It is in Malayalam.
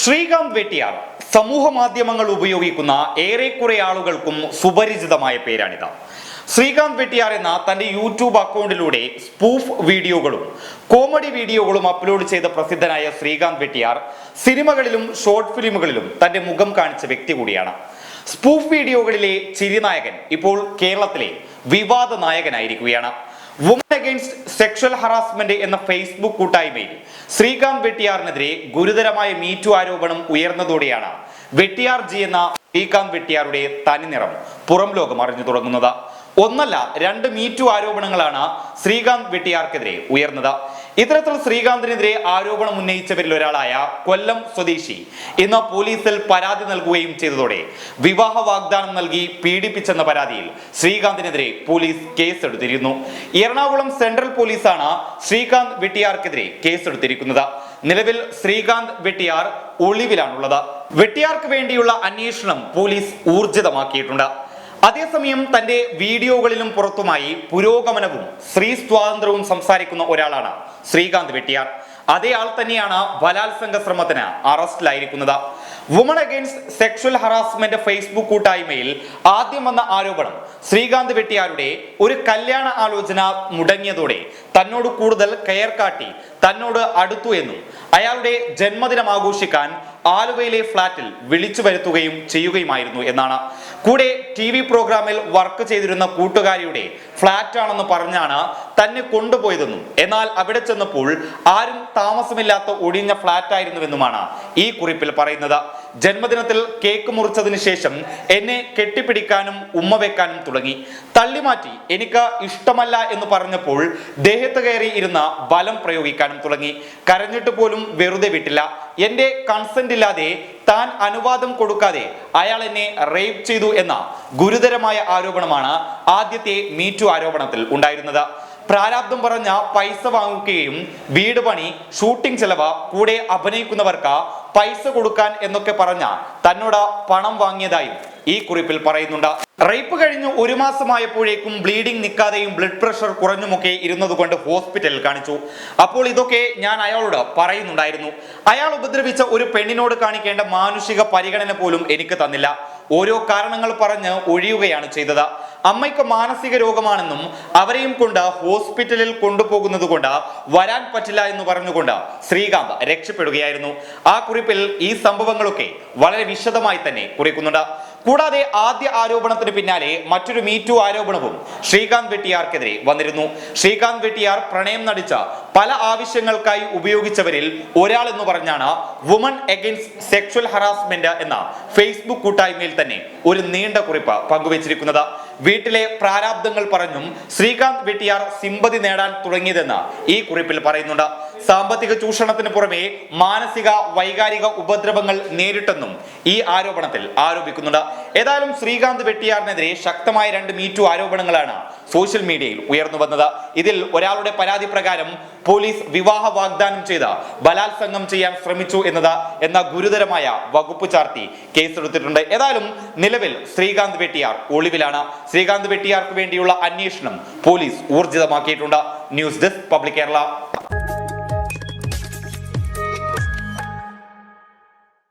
ശ്രീകാന്ത് വെട്ടിയാർ. സമൂഹ മാധ്യമങ്ങൾ ഉപയോഗിക്കുന്ന ഏറെക്കുറെ ആളുകൾക്കും സുപരിചിതമായ പേരാണിത്. ശ്രീകാന്ത് വെട്ടിയാർ എന്ന തന്റെ യൂട്യൂബ് അക്കൗണ്ടിലൂടെ സ്പൂഫ് വീഡിയോകളും കോമഡി വീഡിയോകളും അപ്ലോഡ് ചെയ്ത പ്രസിദ്ധനായ ശ്രീകാന്ത് വെട്ടിയാർ സിനിമകളിലും ഷോർട്ട് ഫിലിമുകളിലും തന്റെ മുഖം കാണിച്ച വ്യക്തി കൂടിയാണ്. സ്പൂഫ് വീഡിയോകളിലെ ചിരിനായകൻ ഇപ്പോൾ കേരളത്തിലെ വിവാദ നായകനായിരിക്കുകയാണ്. വുമൺ അഗെയിൻസ്റ്റ് സെക്ഷൽ ഹറാസ്മെന്റ് എന്ന ഫേസ്ബുക്ക് കൂട്ടായ്മയിൽ ശ്രീകാന്ത് വെട്ടിയാറിനെതിരെ ഗുരുതരമായ മീറ്റു ആരോപണം ഉയർന്നതോടെയാണ് വെട്ടിയാർ ജി എന്ന ശ്രീകാന്ത് വെട്ടിയാറുടെ തനിനിറം പുറം ലോകം അറിഞ്ഞു തുടങ്ങുന്നത്. ഒന്നല്ല രണ്ട് മീറ്റു ആരോപണങ്ങളാണ് ശ്രീകാന്ത് വെട്ടിയാർക്കെതിരെ ഉയർന്നത്. ഇത്തരത്തിൽ ശ്രീകാന്തിനെതിരെ ആരോപണം ഉന്നയിച്ചവരിൽ ഒരാളായ കൊല്ലം സ്വദേശി. ഇന്ന് പോലീസിൽ പരാതി നൽകുകയും ചെയ്തതോടെ വിവാഹ വാഗ്ദാനം നൽകി പീഡിപ്പിച്ചെന്ന പരാതിയിൽ ശ്രീകാന്തിനെതിരെ പോലീസ് കേസെടുത്തിരുന്നു. എറണാകുളം സെൻട്രൽ പോലീസാണ് ശ്രീകാന്ത് വെട്ടിയാർക്കെതിരെ കേസെടുത്തിരിക്കുന്നത്. നിലവിൽ ശ്രീകാന്ത് വെട്ടിയാർ ഒളിവിലാണുള്ളത്. വെട്ടിയാർക്ക് വേണ്ടിയുള്ള അന്വേഷണം പോലീസ് ഊർജിതമാക്കിയിട്ടുണ്ട്. അതേസമയം തന്റെ വീഡിയോകളിലും പുറത്തുമായി പുരോഗമനവും സ്ത്രീ സ്വാതന്ത്ര്യവും സംസാരിക്കുന്ന ഒരാളാണ് ശ്രീകാന്ത് വെട്ടിയാർ. അതേ ആൾ തന്നെയാണ് ബലാത്സംഗ ശ്രമത്തിന് അറസ്റ്റിലായിരിക്കുന്നത്. Woman against sexual harassment Facebook കൂട്ടായ്മയിൽ ആദ്യം വന്ന ആരോപണം ശ്രീകാന്ത് വെട്ടിയാരുടെ ഒരു കല്യാണ ആലോചന മുടങ്ങിയതോടെ തന്നോട് കൂടുതൽ കെയർ കാട്ടി തന്നോട് അടുത്തു എന്നും അയാളുടെ ജന്മദിനം ആഘോഷിക്കാൻ ആലുവയിലെ ഫ്ളാറ്റിൽ വിളിച്ചു വരുത്തുകയും ചെയ്യുകയുമായിരുന്നു എന്നാണ്. കൂടെ ടി വി പ്രോഗ്രാമിൽ വർക്ക് ചെയ്തിരുന്ന കൂട്ടുകാരിയുടെ ഫ്ളാറ്റാണെന്ന് പറഞ്ഞാണ് തന്നെ കൊണ്ടുപോയതെന്നും എന്നാൽ അവിടെ ചെന്നപ്പോൾ ആരും താമസമില്ലാത്ത ഒഴിഞ്ഞ ഫ്ളാറ്റ് ആയിരുന്നുവെന്നുമാണ് ഈ കുറിപ്പിൽ പറയുന്നത്. ജന്മദിനത്തിൽ കേക്ക് മുറിച്ചതിന് ശേഷം എന്നെ കെട്ടിപ്പിടിക്കാനും ഉമ്മ വെക്കാനും തുടങ്ങി. തള്ളിമാറ്റി എനിക്ക് ഇഷ്ടമല്ല എന്ന് പറഞ്ഞപ്പോൾ ദേഹത്ത് കയറി ഇരുന്ന ബലം പ്രയോഗിക്കാനും തുടങ്ങി. കരഞ്ഞിട്ട് പോലും വെറുതെ വിട്ടില്ല. എന്റെ കൺസെന്റ് ഇല്ലാതെ താൻ അനുവാദം കൊടുക്കാതെ അയാൾ എന്നെ റേപ്പ് ചെയ്തു എന്ന ഗുരുതരമായ ആരോപണമാണ് ആദ്യത്തെ മീറ്റു ആരോപണത്തിൽ ഉണ്ടായിരുന്നത്. പ്രാരാബ്ദം പറഞ്ഞ പൈസ വാങ്ങുകയും വീട് പണി ഷൂട്ടിംഗ് ചെലവ് കൂടെ അഭിനയിക്കുന്നവർക്ക് പൈസ കൊടുക്കാൻ എന്നൊക്കെ പറഞ്ഞ തന്നോട് പണം വാങ്ങിയതായും ഈ കുറിപ്പിൽ പറയുന്നുണ്ട്. റേപ്പ് കഴിഞ്ഞ് ഒരു മാസമായപ്പോഴേക്കും ബ്ലീഡിംഗ് നിൽക്കാതെയും ബ്ലഡ് പ്രഷർ കുറഞ്ഞുമൊക്കെ ഇരുന്നതുകൊണ്ട് ഹോസ്പിറ്റലിൽ കാണിച്ചു. അപ്പോൾ ഇതൊക്കെ ഞാൻ അയാളോട് പറയുന്നുണ്ടായിരുന്നു. അയാൾ ഉപദ്രവിച്ച ഒരു പെണ്ണിനോട് കാണിക്കേണ്ട മാനുഷിക പരിഗണന പോലും എനിക്ക് തന്നില്ല. ഓരോ കാരണങ്ങൾ പറഞ്ഞ് ഒഴിയുകയാണ് ചെയ്തത്. അമ്മയ്ക്ക് മാനസിക രോഗമാണെന്നും അവരെയും കൊണ്ട് ഹോസ്പിറ്റലിൽ കൊണ്ടുപോകുന്നത് കൊണ്ട് വരാൻ പറ്റില്ല എന്ന് പറഞ്ഞുകൊണ്ട് ശ്രീകാന്ത് രക്ഷപ്പെടുകയായിരുന്നു. ആ കുറിപ്പിൽ ഈ സംഭവങ്ങളൊക്കെ വളരെ വിശദമായി തന്നെ കുറിക്കുന്നുണ്ട്. കൂടാതെ ആദ്യ ആരോപണത്തിന് പിന്നാലെ മറ്റൊരു മീറ്റു ആരോപണവും ശ്രീകാന്ത് വെട്ടിയാർക്കെതിരെ വന്നിരുന്നു. ശ്രീകാന്ത് വെട്ടിയാർ പ്രണയം നടിച്ച പല ആവശ്യങ്ങൾക്കായി ഉപയോഗിച്ചവരിൽ ഒരാൾ എന്ന് പറഞ്ഞാണ് വുമൺ അഗൈൻസ്റ്റ് സെക്ഷൽ ഹറാസ്മെന്റ് എന്ന ഫേസ്ബുക്ക് കൂട്ടായ്മയിൽ തന്നെ ഒരു നീണ്ട കുറിപ്പ് പങ്കുവച്ചിരിക്കുന്നത്. വീട്ടിലെ പ്രാരാബ്ദങ്ങൾ പറഞ്ഞും ശ്രീകാന്ത് വെട്ടിയാർ സിമ്പതി നേടാൻ തുടങ്ങിയതെന്ന് ഈ കുറിപ്പിൽ പറയുന്നുണ്ട്. സാമ്പത്തിക ചൂഷണത്തിന് പുറമെ മാനസിക വൈകാരിക ഉപദ്രവങ്ങൾ നേരിട്ടെന്നും ഈ ആരോപണത്തിൽ ആരോപിക്കുന്നുണ്ട്. ഏതായാലും ശ്രീകാന്ത് വെട്ടിയാറിനെതിരെ ശക്തമായ രണ്ട് മീറ്റു ആരോപണങ്ങളാണ് സോഷ്യൽ മീഡിയയിൽ ഉയർന്നു വന്നത്. ഇതിൽ ഒരാളുടെ പരാതി പ്രകാരം പോലീസ് വിവാഹ വാഗ്ദാനം ചെയ്ത് ബലാത്സംഗം ചെയ്യാൻ ശ്രമിച്ചു എന്നത് എന്ന ഗുരുതരമായ വകുപ്പ് ചാർത്തി കേസെടുത്തിട്ടുണ്ട്. ഏതായാലും നിലവിൽ ശ്രീകാന്ത് വെട്ടിയാർ ഒളിവിലാണ്. ശ്രീകാന്ത് വെട്ടിയാർക്ക് വേണ്ടിയുള്ള അന്വേഷണം police ഊർജിതമാക്കിയിട്ടുണ്ട്. News desk public Kerala.